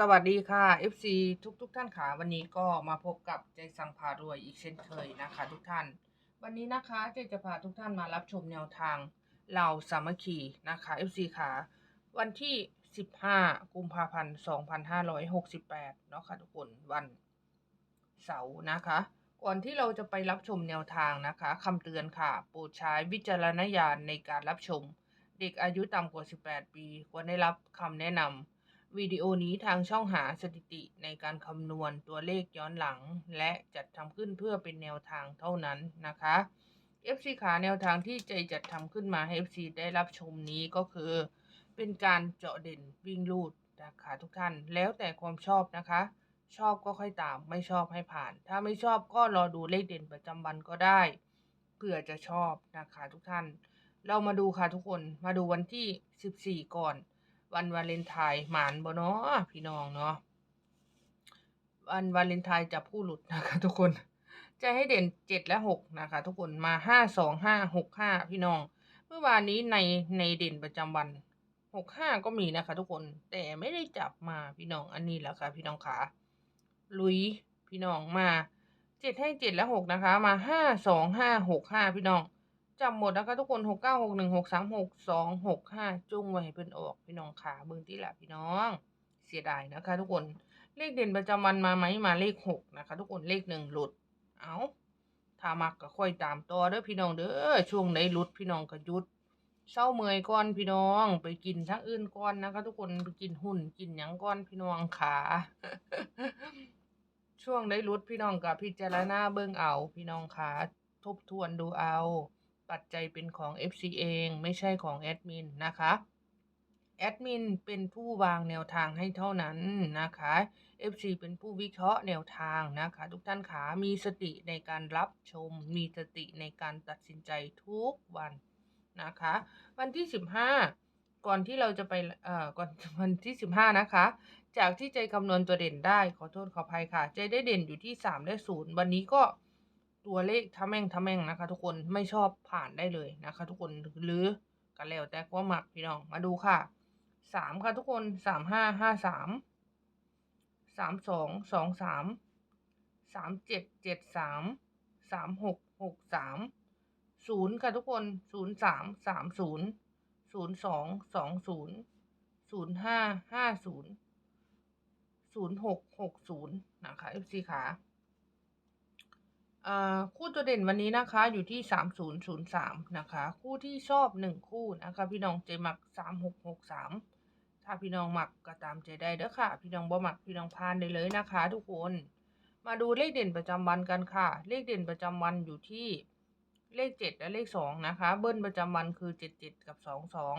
สวัสดีค่ะ FC ทุกทุกท่านค่ะวันนี้ก็มาพบกับใจสังพารวยอีกเช่นเคยนะคะ ทุกท่าน วันนี้นะคะเจจะพาทุกท่านมารับชมแนวทางเราสามัคคีนะคะ FC ค่ะ วันที่ 15 กุมภาพันธ์2568 เนาะค่ะทุกคนวันเสาร์นะคะ ก่อนที่เราจะไปรับชมแนวทางนะคะคำเตือนค่ะ โปรดใช้วิจารณญาณในการรับชม เด็กอายุต่ำกว่า 18 ปี ควรได้รับคำแนะนำ วิดีโอนี้ทางช่องหาสถิติในการคำนวณตัวเลขย้อนหลัง และจัดทำขึ้นเพื่อเป็นแนวทางเท่านั้นนะคะ FC ขาแนวทางที่ใจจัดทำขึ้นมาให้ FC ได้รับชมนี้ก็คือ เป็นการเจาะเด่นวิ่งลูดนะคะทุกท่านแล้วแต่ความชอบนะคะ ชอบก็ค่อยตามไม่ชอบให้ผ่าน ถ้าไม่ชอบก็รอดูเลขเด่นประจำวันก็ได้เผื่อจะชอบนะคะทุกท่าน เรามาดูค่ะทุกคนมาดูวันที่ 14 ก่อน วันวาเลนไทน์หมานบ่เนาะพี่น้องเนาะวันวาเลนไทน์จะผู้หลุดนะคะ ทุกคน จะให้เด่นเจ็ดและหกนะคะ ทุกคนมาห้าสองห้าหกห้าพี่น้อง เมื่อวานนี้ในในเด่นประจำวันหกห้าก็มีนะคะ ทุกคนแต่ไม่ได้จับมาพี่น้องอันนี้แหละค่ะ พี่น้องขาลุยพี่น้องมาเจ็ดให้เจ็ดและหกนะคะ มาห้าสองห้าหกห้าพี่น้อง จำหมดนะคะทุกคนหกเก้าหกหนึ่งหกสามหกสองหกห้าจุ้งไว้ให้เพิ่นออกพี่น้องขาเบิ่งที่ละพี่น้อง เสียดายนะคะ ทุกคนเลขเด่นประจำวันมาไหมมาเลขหกนะคะ ทุกคนเลขหนึ่งหลุด เอาถ้ามักก็ค่อยตามต่อเด้อพี่น้องเด้อช่วงไหนหลุดพี่น้องก็หยุดเศร้าเมื่อยก่อนพี่น้อง ไปกินทั้งอื่นก่อนนะคะ ทุกคนไปกินหุ่นกินหยังก่อนพี่น้องขาช่วงได้รุดพี่น้องกับพิจารณาเบิ่งเอา พี่น้องขาทบทวนดูเอา ปัจจัยเป็นของ FC เองไม่ใช่ของแอดมินนะคะแอดมินเป็นผู้วางแนวทางให้เท่านั้นนะคะ FC เป็นผู้วิเคราะห์แนวทางนะคะ ทุกท่านขามีสติในการรับชม มีสติในการตัดสินใจทุกวันนะคะ วันที่ 15 ก่อนที่เราจะไปเอ่อก่อนวันที่ 15 นะคะ จากที่ใจคำนวณตัวเด่นได้ขอโทษขออภัยค่ะ ใจได้เด่นอยู่ที่ 3 และ 0 วันนี้ก็ ตัวเลขทะแม่งทะแม่งนะคะ ทุกคนไม่ชอบผ่านได้เลยนะคะ ทุกคนหรือกันแล้วแต่ว่าหมักพี่น้องมาดูค่ะสามค่ะทุกคนสามห้าห้าสามสามสองสองสามสามเจ็ดเจ็ดสามสามหกหกสามศูนย์ค่ะทุกคนศูนย์สามสามศูนย์ศูนย์สองสองศูนย์ศูนย์ห้าห้าศูนย์ศูนย์หกหกศูนย์นะคะเอฟซีขาอ่า คู่ตัวเด่นวันนี้นะคะอยู่ที่สามศูนย์ศูนย์สามนะคะ คู่ที่ชอบหนึ่งคู่นะคะ พี่น้องใจมักสามหกหกสามถ้าพี่น้องมักก็ตามใจได้เด้อค่ะ พี่น้องบ่มักพี่น้องพานได้เลยนะคะ ทุกคน มาดูเลขเด่นประจำวันกันค่ะ เลขเด่นประจำวันอยู่ที่เลขเจ็ดและเลขสองนะคะ เบิ้ลประจำวันคือเจ็ดเจ็ดกับสองสอง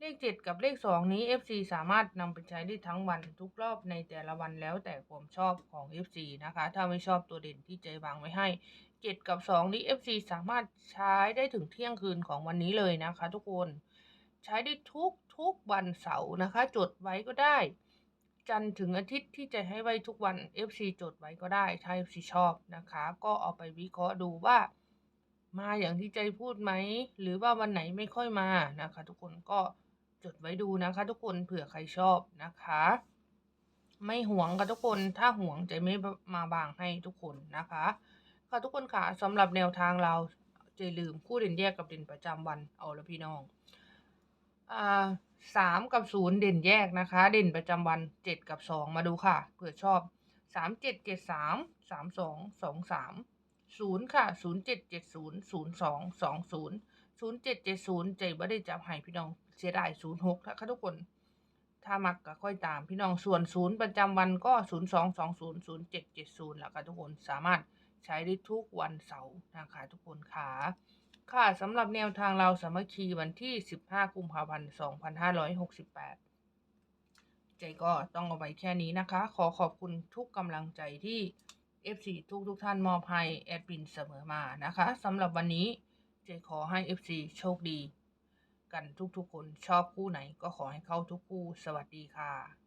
เลขเจ็ดกับเลขสองนี้ FC สามารถนำไปใช้ได้ทั้งวันทุกรอบในแต่ละวันแล้วแต่ความชอบของ FC นะคะ ถ้าไม่ชอบตัวเด่นที่ใจวางไว้ให้เจ็ดกับสองนี้ FC สามารถใช้ได้ถึงเที่ยงคืนของวันนี้เลยนะคะ ทุกคนใช้ได้ทุกทุกวันเสาร์นะคะ จดไว้ก็ได้ จันถึงอาทิตย์ที่จะให้ไว้ทุกวัน FC จดไว้ก็ได้ถ้า FC ชอบนะคะ ก็เอาไปวิเคราะห์ดูว่ามาอย่างที่ใจพูดไหม หรือว่าวันไหนไม่ค่อยมานะคะ ทุกคนก็ จดไว้ดูนะคะ ทุกคนเผื่อใครชอบนะคะ ไม่หวงค่ะทุกคนถ้าหวงจะไม่มาบางให้ทุกคนนะคะค่ะทุกคนค่ะสำหรับแนวทางเราจะลืมคู่เด่นแยกกับเด่นประจำวันเอาละพี่น้องอ่าสามกับศูนย์เด่นแยกนะคะ เด่นประจำวันเจ็ดกับสองมาดูค่ะเผื่อชอบสามเจ็ดเจ็ดสามสามสองสองสามศูนย์ค่ะศูนย์เจ็ดเจ็ดศูนย์ศูนย์สองสองศูนย์ ศูนย์เจ็ดเจ็ดศูนย์ใจบ่ได้จับให้พี่น้องเสียดายศูนย์หกนะคะทุกคน ถ้ามักก็ค่อยตามพี่น้องส่วนศูนย์ประจำวันก็ศูนย์สองสองศูนย์ศูนย์เจ็ดเจ็ดศูนย์แล้วก็ทุกคนสามารถใช้ได้ทุกวันเสาร์นะคะทุกคนค่ะค่ะสำหรับแนวทางเราสามัคคีวันที่ 15 กุมภาพันธ์ 2568 ใจก็ต้องเอาไว้แค่นี้นะคะ ขอขอบคุณทุกกำลังใจที่ FC ทุกทุกท่านมอบให้แอดมินเสมอมานะคะสำหรับวันนี้ เจขอให้ FC โชคดี กันทุกๆคนชอบคู่ไหนก็ขอให้เข้าทุกคู่ สวัสดีค่ะ